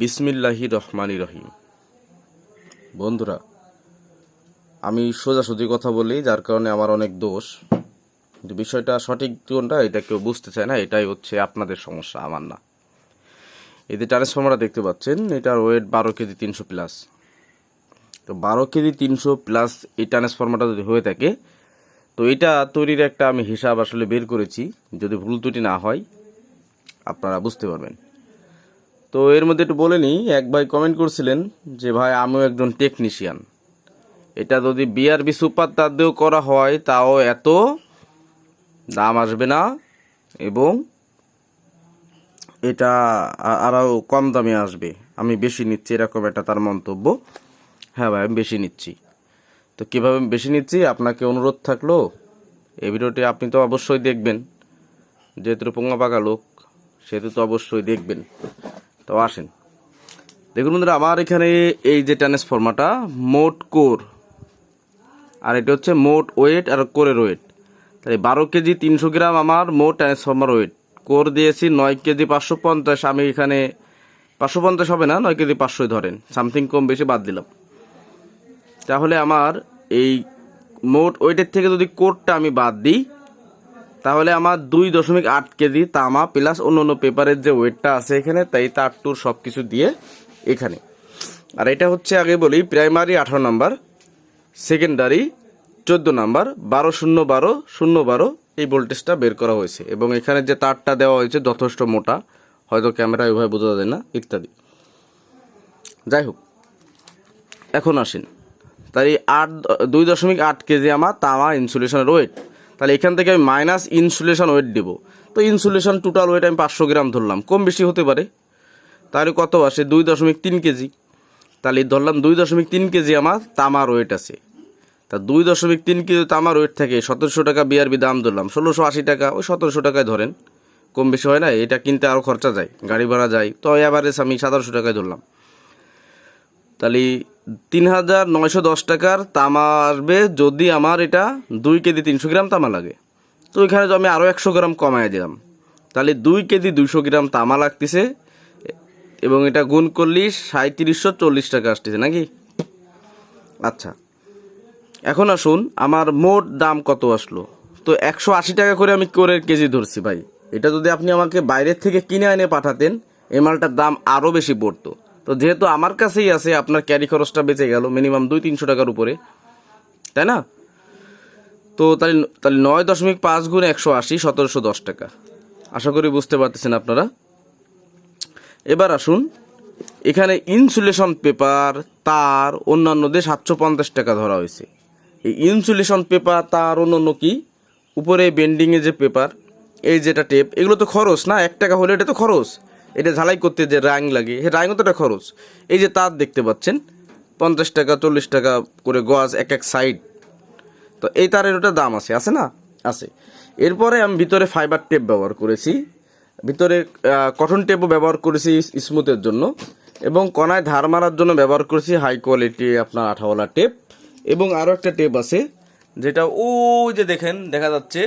বিসমিল্লাহি রহমানি রহিম। বন্ধুরা, আমি সোজাসুজি কথা বলি, যার কারণে আমার অনেক দোষ। কিন্তু বিষয়টা সঠিক কোনটা, এটা কেউ বুঝতে চায় না, এটাই হচ্ছে আপনাদের সমস্যা, আমার না। যে ট্রান্সফর্মারটা দেখতে পাচ্ছেন, এটার ওয়েট বারো কেজি তিনশো প্লাস তো বারো কেজি তিনশো প্লাস এই ট্রান্সফর্মারটা যদি হয়ে থাকে, তো এটা তৈরির একটা আমি হিসাব আসলে বের করেছি। যদি ভুল ত্রুটি না হয়, আপনারা বুঝতে পারবেন। তো এর মধ্যে একটু বলে নিই, এক ভাই কমেন্ট করছিলেন যে, ভাই, আমিও একজন টেকনিশিয়ান এটা যদি বিআরবি সুপার তার দিয়েও করা হয়, তাও এত দাম আসবে না এবং এটা আরও কম দামে আসবে। আমি বেশি নিচ্ছি, এরকম একটা তার মন্তব্য। হ্যাঁ ভাই, আমি বেশি নিচ্ছি। তো কীভাবে বেশি নিচ্ছি? আপনাকে অনুরোধ থাকল, এই ভিডিওটি আপনি তো অবশ্যই দেখবেন। যেহেতু পোঙা পাকা লোক, সেহেতু তো অবশ্যই দেখবেন। তো আসেন। দেখুন বন্ধুরা, আমার এখানে এই যে ট্রান্সফর্মারটা মোট কোর, আর এটা হচ্ছে মোট ওয়েট আর কোরের ওয়েট তাই বারো কেজি তিনশো গ্রাম আমার মোট ট্রান্সফর্মার ওয়েট কোর দিয়েছি নয় কেজি পাঁচশো পঞ্চাশ, আমি এখানে পাঁচশো পঞ্চাশ হবে না, নয় কেজি পাঁচশোই ধরেন। সামথিং কম বেশি বাদ দিলাম। তাহলে আমার এই মোট ওয়েটের থেকে যদি কোরটা আমি বাদ দিই তাহলে আমার দুই দশমিক আট কেজি তামা প্লাস অন্য অন্য পেপারের যে ওয়েটটা আছে এখানে, তাই তার টুর সব কিছু দিয়ে এখানে। আর এটা হচ্ছে আগে বলি প্রাইমারি আঠারো নাম্বার সেকেন্ডারি চোদ্দ নাম্বার বারো শূন্য বারো শূন্য বারো, এই ভোল্টেজটা বের করা হয়েছে। এবং এখানে যে তারটা দেওয়া হয়েছে যথেষ্ট মোটা, হয়তো ক্যামেরা ওইভাবে বোঝা যায় না, ইত্যাদি। যাই হোক, এখন আসেন। তাই আট, দুই দশমিক আট কেজি আমার তামা ইনসুলেশনের ওয়েট তাহলে এখান থেকে আমি মাইনাস ইনসুলেশন ওয়েট দেবো। তো ইনসুলেশন টোটাল ওয়েট আমি পাঁচশো গ্রাম ধরলাম। কম বেশি হতে পারে। তাহলে কত আসে? দুই দশমিক তিন কেজি। তাহলে ধরলাম দুই দশমিক তিন কেজি আমার তামার ওয়েট আছে। তা দুই দশমিক তিন কেজি তামার ওয়েট থেকে সতেরোশো টাকা বিআরবি দাম ধরলাম। ষোলোশো আশি টাকা। ওই সতেরোশো টাকায় ধরেন। কম বেশি হয় না, এটা কিনতে আরও খরচা যায়। গাড়ি ভাড়া যায়। তো অ্যাভারেজ আমি সতেরোশো টাকায় ধরলাম। তাহলে তিন হাজার নয়শো দশ টাকার তামা আসবে যদি আমার এটা দুই কেজি তিনশো গ্রাম তামা লাগে। তো এখানে তো আমি আরও একশো গ্রাম কমায় দিলাম, তাহলে দুই কেজি দুইশো গ্রাম তামা লাগতেছে। এবং এটা গুণ করলি সাঁত্রিশশো চল্লিশ টাকা আসতেছে নাকি? আচ্ছা এখন আসুন, আমার মোট দাম কত আসলো? তো একশো আশি টাকা করে আমি করে কেজি ধরছি ভাই। এটা যদি আপনি আমাকে বাইরের থেকে কিনে এনে পাঠাতেন, এই মালটার দাম আরও বেশি পড়তো। তো যেহেতু আমার কাছেই আছে, আপনার ক্যারি খরচটা বেঁচে গেল মিনিমাম দুই তিনশো টাকার উপরে, তাই না? তো তাহলে তাহলে নয় দশমিক পাঁচ গুণ একশো আশি, সতেরোশো দশ টাকা। আশা করি বুঝতে পারতেছেন আপনারা। এবার আসুন, এখানে ইনসুলেশন পেপার তার অন্যান্যদের সাতশো পঞ্চাশ টাকা ধরা হয়েছে। এই ইনসুলেশন পেপার তার, অন্যান্য কি? উপরে বেন্ডিংয়ে যে পেপার এই যেটা টেপ এগুলো তো খরচ না? এক টাকা হলে এটা তো খরচ। এটা ঝালাই করতে যে রাং লাগে সে রাঙও তো খরচ। এই যে তার দেখতে পাচ্ছেন, পঞ্চাশ টাকা, চল্লিশ টাকা করে গজ এক এক সাইড তো এই তারের ওটা দাম আছে আছে না? আছে। এরপরে আমি ভিতরে ফাইবার টেপ ব্যবহার করেছি। ভিতরে কটন টেপও ব্যবহার করেছি স্মুথের জন্য। এবং কণায় ধার মারার জন্য ব্যবহার করেছি হাই কোয়ালিটি আপনার আঠাওয়ালা টেপ এবং আরও একটা টেপ আছে, যেটা ওই যে দেখেন, দেখা যাচ্ছে।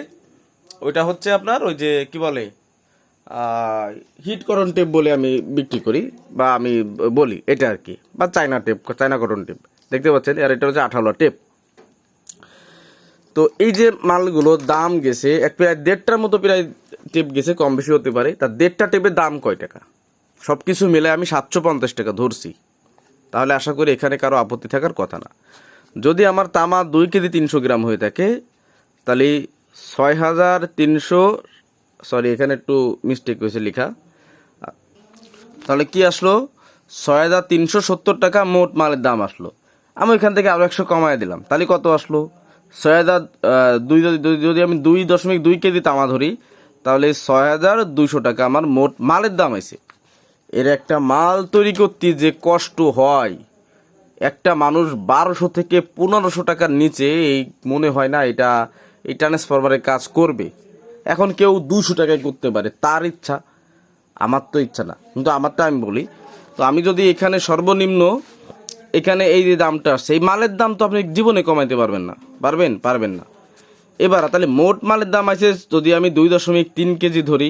ওইটা হচ্ছে আপনার ওই যে, কি বলে? হিট কটন টেপ বলে আমি বিক্রি করি, বা আমি বলি, এটা আর কি, বা China tape China cotton tape দেখতে পাচ্ছেন, আর এটা হচ্ছে আঠাওয়ালা টেপ তো এই যে মালগুলো দাম গেছে, এক প্রায় দেড়টার মতো প্রায় টেপ গেছে, কম বেশি হতে পারে। তা দেড়টা টেপের দাম কয় টাকা? সব কিছু মিলে আমি সাতশো পঞ্চাশ টাকা ধরছি। তাহলে আশা করি এখানে কারও আপত্তি থাকার কথা না। যদি আমার তামা দুই কেজি তিনশো গ্রাম হয়ে থাকে, তাহলে ছয় হাজার তিনশো সরি এখানে একটু মিস্টেক হয়েছে লেখা। তাহলে কি আসলো? ছয় হাজার তিনশো সত্তর টাকা মোট মালের দাম আসলো। আমি ওইখান থেকে আরও একশো কমায় দিলাম। তাহলে কত আসলো? ছয় হাজার দুই যদি- আমি দুই দশমিক দুই কেজি তামা ধরি, তাহলে ছয় হাজার দুইশো টাকা আমার মোট মালের দাম আছে এর একটা মাল তৈরি করতে যে কষ্ট হয়, একটা মানুষ বারোশো থেকে পনেরোশো টাকার নিচে এই মনে হয় না এটা, এই ট্রান্সফরমারের কাজ করবে। এখন কেউ দুশো টাকায় করতে পারে, তার ইচ্ছা, আমার তো ইচ্ছা না। কিন্তু আমারটা আমি বলি, তো আমি যদি এখানে সর্বনিম্ন, এখানে এই যে দামটা আসছে, এই মালের দাম তো আপনি জীবনে কমাইতে পারবেন না, পারবেন পারবেন না। এবার তাহলে মোট মালের দাম আছে, যদি আমি দুই দশমিক তিন কেজি ধরি,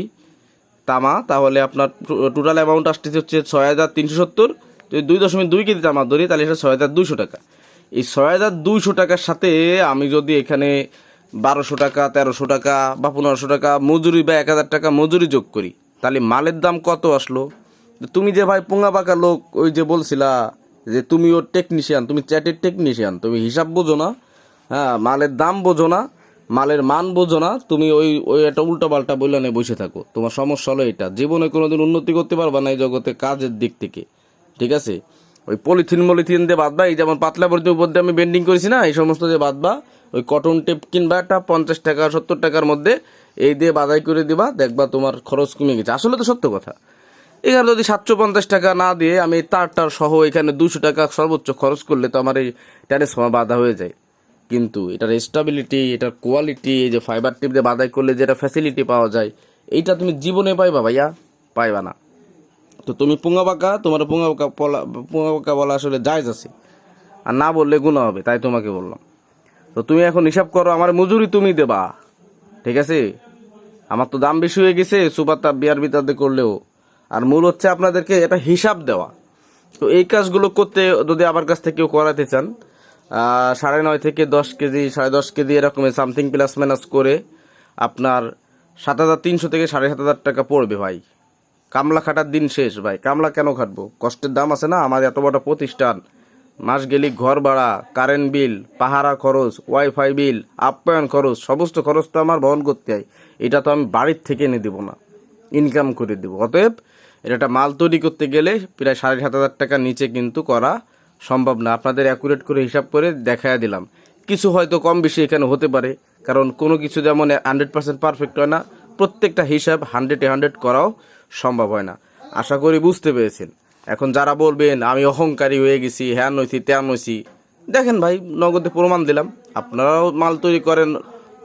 তামা, তাহলে আপনার টোটাল অ্যামাউন্ট আসতেছে হচ্ছে ছয় হাজার তিনশো সত্তর। যদি দুই দশমিক দুই কেজি তামা ধরি, তাহলে এটা ছয় হাজার দুইশো টাকা। এই ছয় হাজার দুইশো টাকার সাথে আমি যদি এখানে বারোশো টাকা, তেরোশো টাকা বা পনেরোশো টাকা, মজুরি বা এক হাজার টাকা মজুরি যোগ করি। তাহলে মালের দাম কত আসলো? তুমি যে ভাই পোঙা পাকা লোক, ওই যে বলছিলা যে তুমি ওর টেকনিশিয়ান তুমি চ্যাটের টেকনিশিয়ান তুমি হিসাব বোঝো না হ্যাঁ মালের দাম বোঝো না, মালের মান বোঝো না, তুমি ওই ওই একটা উল্টো পাল্টা বইলা নিয়ে বসে থাকো। তোমার সমস্যা হলো এটা। জীবনে কোনোদিন উন্নতি করতে পারবা না এই জগতে কাজের দিক থেকে। ঠিক আছে? ওই পলিথিন মলিথিন দিয়ে বাদবা এই যেমন পাতলা বর্তি উপর দিয়ে আমি বেন্ডিং করেছি না, এই সমস্ত যে বাদবা ওই কটন টেপ কিনবা একটা পঞ্চাশ টাকা, সত্তর টাকার মধ্যে এই দিয়ে বাদাই করে দিবা, দেখবা তোমার খরচ কমে গেছে। আসলে তো সত্য কথা। এখানে যদি সাতশো পঞ্চাশ টাকা না দিয়ে আমি এই তারটার সহ এখানে দুশো টাকা সর্বোচ্চ খরচ করলে তো আমার এই ট্রান্সফর্মার বাধা হয়ে যায়। কিন্তু এটার স্টেবিলিটি এটার কোয়ালিটি এই যে ফাইবার টিপ দিয়ে বাদাই করলে যেটা ফ্যাসিলিটি পাওয়া যায়, এইটা তুমি জীবনে পাইবা ভাইয়া, পাইবা না। তো তুমি পুঙ্গা বাঁকা তোমার পুঙ্গা বাঁকা বলা বাঁকা বলা আসলে জায়জ আছে। আর না বললে গুণা হবে, তাই তোমাকে বললাম। তো তুমি এখন হিসাব করো, আমার মজুরি তুমি দেবা। ঠিক আছে? আমার তো দাম বেশি হয়ে গেছে সুপার তাপ বিয়ার বিতাতে করলেও। আর মূল হচ্ছে আপনাদেরকে এটা হিসাব দেওয়া। তো এই কাজগুলো করতে যদি আমার কাছ থেকে করাতে চান সাড়ে নয় থেকে দশ কেজি, সাড়ে দশ কেজি এরকমের সামথিং প্লাস মাইনাস করে আপনার সাত হাজার তিনশো থেকে সাড়ে সাত হাজার টাকা পড়বে ভাই। কামলা খাটার দিন শেষ ভাই। কামলা কেন খাটবো? কষ্টের দাম আছে না আমার এত বড় প্রতিষ্ঠান। মাস গেলি ঘর ভাড়া কারেন্ট বিল পাহারা খরচ ওয়াইফাই বিল আপ্যায়ন খরচ, সমস্ত খরচ তো আমার বহন করতে হয়। এটা তো আমি বাড়ির থেকে এনে দেবো না। ইনকাম করে দেবো। অতএব এটা একটা মাল তৈরি করতে গেলে প্রায় সাড়ে সাত হাজার টাকার নিচে কিন্তু করা সম্ভব না। আপনাদের অ্যাকুরেট করে হিসাব করে দেখায় দিলাম। কিছু হয়তো কম বেশি এখানে হতে পারে। কারণ কোনো কিছু যেমন হান্ড্রেড পার্সেন্ট পারফেক্ট হয় না, প্রত্যেকটা হিসাব হান্ড্রেডে হান্ড্রেড করাও সম্ভব হয় না। আশা করি বুঝতে পেরেছেন। এখন যারা বলবেন, আমি অহংকারী হয়ে গেছি হ্যাঁ নইছি, ত্যান নইছি। দেখেন ভাই, নগদে প্রমাণ দিলাম। আপনারাও মাল তৈরি করেন,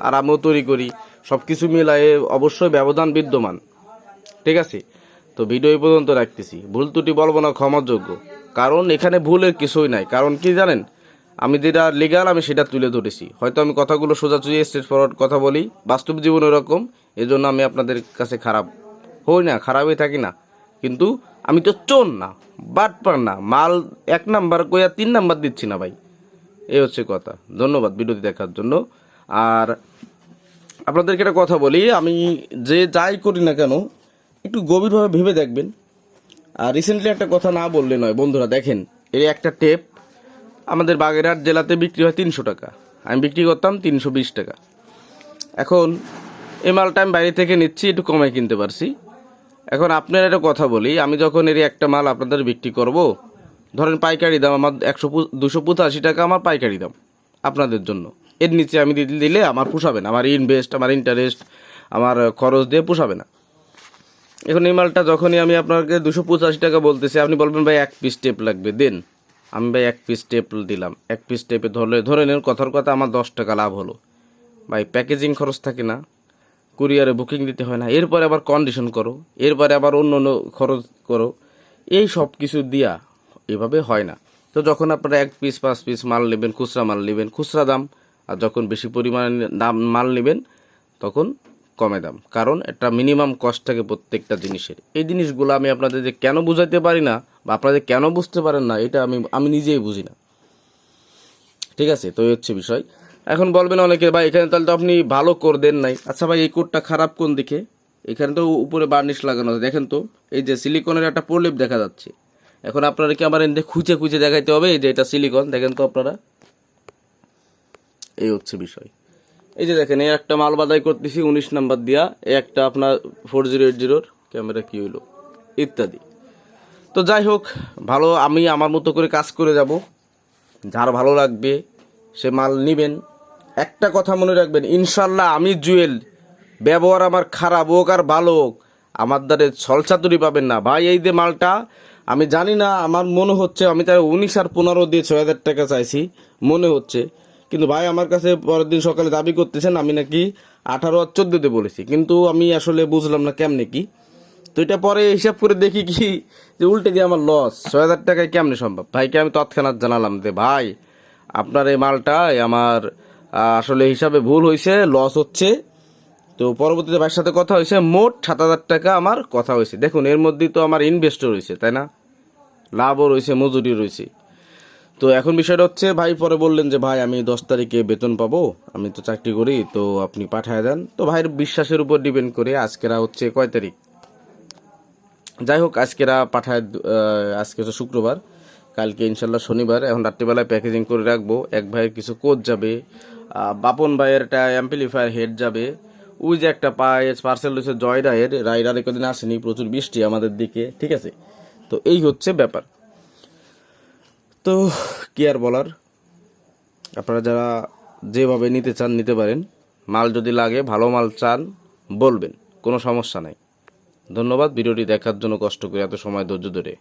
আর আমিও তৈরি করি। সব কিছু মিলায়ে অবশ্যই ব্যবধান বিদ্যমান। ঠিক আছে? তো ভিডিও এই পর্যন্ত রাখতেছি। ভুল ত্রুটি বলব না ক্ষমাযোগ্য কারণ এখানে ভুলের কিছুই নাই। কারণ কি জানেন? আমি যেটা লিগাল আমি সেটা তুলে ধরেছি। হয়তো আমি কথাগুলো সোজাসুজি স্ট্রেট ফরওয়ার্ড কথা বলি, বাস্তব জীবন এরকম এজন্য আমি আপনাদের কাছে খারাপ হই না, খারাপই থাকি না। কিন্তু আমি তো চোর না, বাটপার না, মাল এক নাম্বার কইয়া তিন নাম্বার দিচ্ছি না ভাই। এই হচ্ছে কথা। ধন্যবাদ ভিডিওটি দেখার জন্য। আর আপনাদেরকে একটা কথা বলি, আমি যে যাই করি না কেন, একটু গভীরভাবে ভেবে দেখবেন। আর রিসেন্টলি একটা কথা না বললে নয়, বন্ধুরা দেখেন এর একটা টেপ আমাদের বাগেরহাট জেলাতে বিক্রি হয় তিনশো টাকা। আমি বিক্রি করতাম তিনশো বিশ টাকা। এখন এই মালটা আমি বাইরে থেকে নিচ্ছি, একটু কমে কিনতে পারছি। এখন আপনার একটা কথা বলি, আমি যখন এর একটা মাল আপনাদের বিক্রি করব, ধরেন পাইকারি দাম আমার একশো দুশো পঁচাশি টাকা আমার পাইকারি দাম আপনাদের জন্য। এর নিচে আমি দিলে- আমার পোষাবে না, আমার ইনভেস্ট আমার ইন্টারেস্ট আমার খরচ দিয়ে পোষাবে না। এখন এই মালটা যখনই আমি আপনাকে দুশো পঁচাশি টাকা বলতেছি, আপনি বলবেন, ভাই, এক পিস টেপ লাগবে, দেন। আমি, ভাই, এক পিস টেপ দিলাম। এক পিস টেপে ধরলে, ধরে নেন, কথার কথা আমার দশ টাকা লাভ হলো। ভাই প্যাকেজিং খরচ থাকে না কুরিয়ারে বুকিং দিতে হয় না। এরপরে আবার কন্ডিশন করো, এরপরে আবার অন্য অন্য খরচ করো। এই সব কিছু দিয়া এভাবে হয় না। তো যখন আপনারা এক পিস পাঁচ পিস মাল নেবেন, খুচরা মাল নেবেন, খুচরা দাম, আর যখন বেশি পরিমাণে দাম মাল নেবেন, তখন কমে দাম। কারণ একটা মিনিমাম কস্ট থাকে প্রত্যেকটা জিনিসের। এই জিনিসগুলো আমি আপনাদের যে কেন বুঝাইতে পারি না, বা আপনাদের কেন বুঝতে পারেন না, এটা আমি আমি নিজেই বুঝি না। ঠিক আছে? তো এই হচ্ছে বিষয়। এখন বলবেন অনেকে, ভাই, এখানে তাহলে তো আপনি ভালো কোর দেন নাই। আচ্ছা ভাই, এই কোডটা খারাপ কোন দিকে? এখানে তো উপরে বার্নিশ লাগানো আছে। দেখেন তো, এই যে সিলিকনের একটা প্রলেপ দেখা যাচ্ছে। এখন আপনারা কি আমার এনে খুঁজে খুঁজে দেখাইতে হবে? এই যে এটা সিলিকন, দেখেন তো আপনারা। এই হচ্ছে বিষয়। এই যে দেখেন, এই একটা মাল বাদাই করতেছি উনিশ নাম্বার দিয়া, এই একটা আপনার ফোর জিরো এইট জিরোর ক্যামেরা কী হইল? ইত্যাদি। তো যাই হোক, ভালো আমি আমার মতো করে কাজ করে যাব। যার ভালো লাগবে, সে মাল নিবেন। একটা কথা মনে রাখবেন, ইনশাল্লাহ আমি জুয়েল, ব্যবহার আমার খারাপ হোক আর ভালো হোক, আমার দ্বারে ছলচাতুরি পাবেন না। ভাই, এই যে মালটা, আমি জানি না, আমার মনে হচ্ছে, আমি তাই উনিশ আর পনেরো দিয়ে ছয় হাজার টাকা চাইছি, মনে হচ্ছে। কিন্তু ভাই, আমার কাছে পরের দিন সকালে দাবি করতেছেন, আমি নাকি আঠারো আর চোদ্দোতে বলেছি। কিন্তু আমি আসলে বুঝলাম না কেমনে কি। তো এটা পরে হিসাব করে দেখি কি, যে উল্টে দিয়ে আমার লস ছয় হাজার টাকায় কেমনে সম্ভব? ভাইকে আমি তৎক্ষণাৎ জানালাম যে, ভাই, আপনার এই মালটা আমার আসলে হিসাবে ভুল হয়েছে লস হচ্ছে। তো পরবর্তীতে ভাইয়ের সাথে কথা হয়েছে, মোট সাত হাজার টাকা আমার কথা হয়েছে। দেখুন, এর মধ্যেই তো আমার ইনভেস্টও রয়েছে, তাই না? লাভও রয়েছে মজুরি রয়েছে। তো এখন বিষয়টা হচ্ছে, ভাই পরে বললেন যে, ভাই, আমি দশ তারিখে বেতন পাবো, আমি তো চাকরি করি, তো আপনি পাঠায় দেন। তো ভাইয়ের বিশ্বাসের উপর ডিপেন্ড করে আজকেরা হচ্ছে কয় তারিখ? যাই হোক, আজকেরা পাঠায় আজকে তো শুক্রবার। কালকে ইনশাল্লাহ শনিবার। এখন রাত্রিবেলায় প্যাকেজিং করে রাখব। এক ভাইয়ের কিছু কোচ যাবে। বাপন ভাইয়ের একটা অ্যাম্পলিফায়ার হেড যাবে। ওই যে একটা পায়ে পার্সেল রয়েছে জয় রায়ের রাইডার কদিন আসেনি, প্রচুর বৃষ্টি আমাদের দিকে, ঠিক আছে? তো এই হচ্ছে ব্যাপার। তো কি আর বলার? আপনারা যারা যেভাবে নিতে চান নিতে পারেন। মাল যদি লাগে, ভালো মাল চান, বলবেন, কোনো সমস্যা নাই। ধন্যবাদ, ভিডিওটি দেখার জন্য কষ্ট করে এত সময় ধৈর্য ধরে।